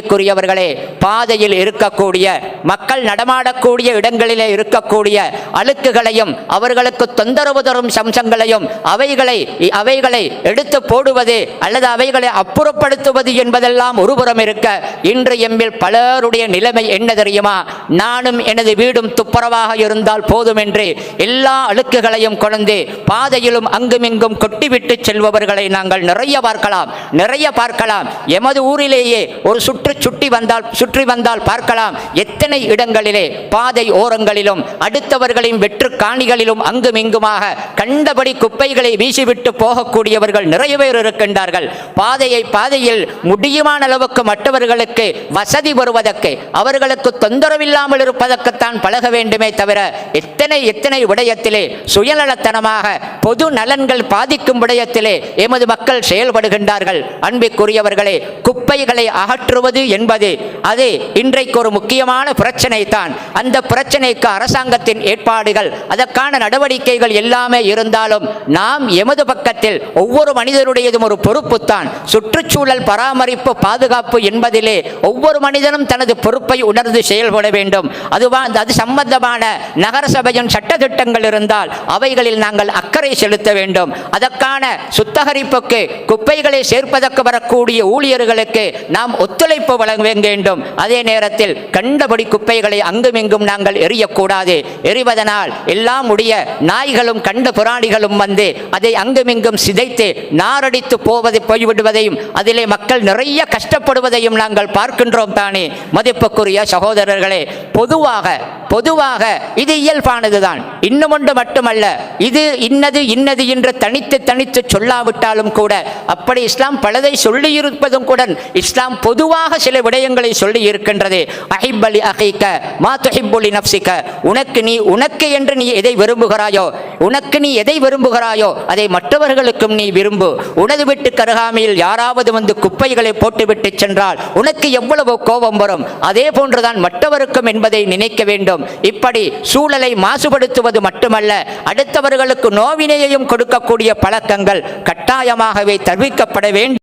அன்பிற்குரியவர்களே பாதையில் இருக்கக்கூடிய மக்கள் நடமாடக்கூடிய இடங்களிலே இருக்கக்கூடிய அழுக்குகளையும் அவர்களுக்கு தொந்தரவு தரும் சம்சங்களையும் அவைகளை அவைகளை எடுத்து போடுவது அல்லது அவைகளை அப்புறப்படுத்துவது என்பதெல்லாம் ஒருபுறம் இருக்க இன்று எம்மில் பலருடைய நிலைமை என்ன தெரியுமா? நானும் எனது வீடும் துப்புரவாக இருந்தால் போதும் என்று எல்லா அழுக்குகளையும் கொண்டு பாதையிலும் அங்குமிங்கும் கொட்டிவிட்டு செல்பவர்களை நாங்கள் நிறைய பார்க்கலாம் நிறைய பார்க்கலாம். எமது ஊரிலேயே ஒரு சுற்று சுற்றி வந்தால் சுற்றி வந்தால் பார்க்கலாம். எத்தனை இடங்களிலே பாதை ஓரங்களிலும் அடுத்தவர்களின் வெற்று காணிகளிலும் அங்கும் இங்குமாக கண்டபடி குப்பைகளை வீசிவிட்டு போகக்கூடியவர்கள் நிறைய பேர் இருக்கின்றார்கள். பாதையை பாதையில் முடியுமான அளவுக்கு மற்றவர்களுக்கு வசதி வருவதற்கு அவர்களுக்கு தொந்தரவில்லாமல் இருப்பதற்குத்தான் பழக வேண்டுமே தவிர எத்தனை எத்தனை விடயத்திலே சுயநலத்தனமாக பொது நலன்கள் பாதிக்கும் விடயத்திலே எமது மக்கள் செயல்படுகின்றார்கள். அன்பிற்குரியவர்களே குப்பைகளை அகற்றுவது என்பது அது இன்றைக்கு ஒரு முக்கியமான பிரச்சனை தான் அந்த பிரச்சனைக்கு அரசாங்கத்தின் ஏற்பாடுகள் அதற்கான நடவடிக்கைகள் எல்லாமே இருந்தாலும் நாம் எமது பக்கத்தில் ஒவ்வொரு மனிதனுடையதும் ஒரு பொறுப்புத்தான். சுற்றுச்சூழல் பராமரிப்பு பாதுகாப்பு என்பதிலே ஒவ்வொரு மனிதனும் தனது பொறுப்பை உணர்ந்து செயல்பட வேண்டும். அதுவா அது சம்பந்தமான நகர சபையின் சட்டத்திட்டங்கள் இருந்தால் அவைகளில் நாங்கள் அக்கறை செலுத்த வேண்டும். அதற்கான சுத்தகரிப்புக்கு குப்பைகளை சேர்ப்பதற்கு வரக்கூடிய ஊழியர்களுக்கு நாம் ஒத்துழைப்பு வழங்க வேண்டும். அதே நேரத்தில் கண்டபடி குப்பைகளை அங்குமிங்கும் நாங்கள் எரியக்கூடாது எரிவதனால் எல்லாம் உடைய நாய்களும் கண்ட புராணிகளும் வந்து அதை அங்குமிங்கும் சிதைத்து நாரடித்து போவது போய்விடுவதையும் அதிலே மக்கள் நிறைய கஷ்டப்படுவதையும் நாங்கள் பார்க்கின்றோம் தானே. மதிப்புக்குரிய சகோதரர்களே பொதுவாக பொதுவாக இது இயல்பானதுதான். இன்னும் ஒன்று மட்டுமல்ல இது இன்னது இன்னது என்று தனித்து தனித்து சொல்லாவிட்டாலும் கூட அப்படி இஸ்லாம் பலதை சொல்லியிருப்பதும் கூட இஸ்லாம் பொதுவாக சில விடயங்களை சொல்லி இருக்கின்றது அஹிப்பலி அஹிக்க மா துஹிப்புலி நப்சிக்க உனக்கு நீ உனக்கு என்று நீ எதை விரும்புகிறாயோ உனக்கு நீ எதை விரும்புகிறாயோ அதை மற்றவர்களுக்கும் நீ விரும்பு. உனது வீட்டு கருகாமையில் யாராவது வந்து குப்பைகளை போட்டுவிட்டு சென்றால் உனக்கு எவ்வளவு கோபம் வரும். அதே போன்றுதான் மற்றவருக்கும் என்பதை நினைக்க வேண்டும். இப்படி சூழலை மாசுபடுத்துவது மட்டுமல்ல அடுத்தவர்களுக்கு நோவினையையும் கொடுக்கக்கூடிய பழக்கங்கள் கட்டாயமாகவே தவிர்க்கப்பட வேண்டும்.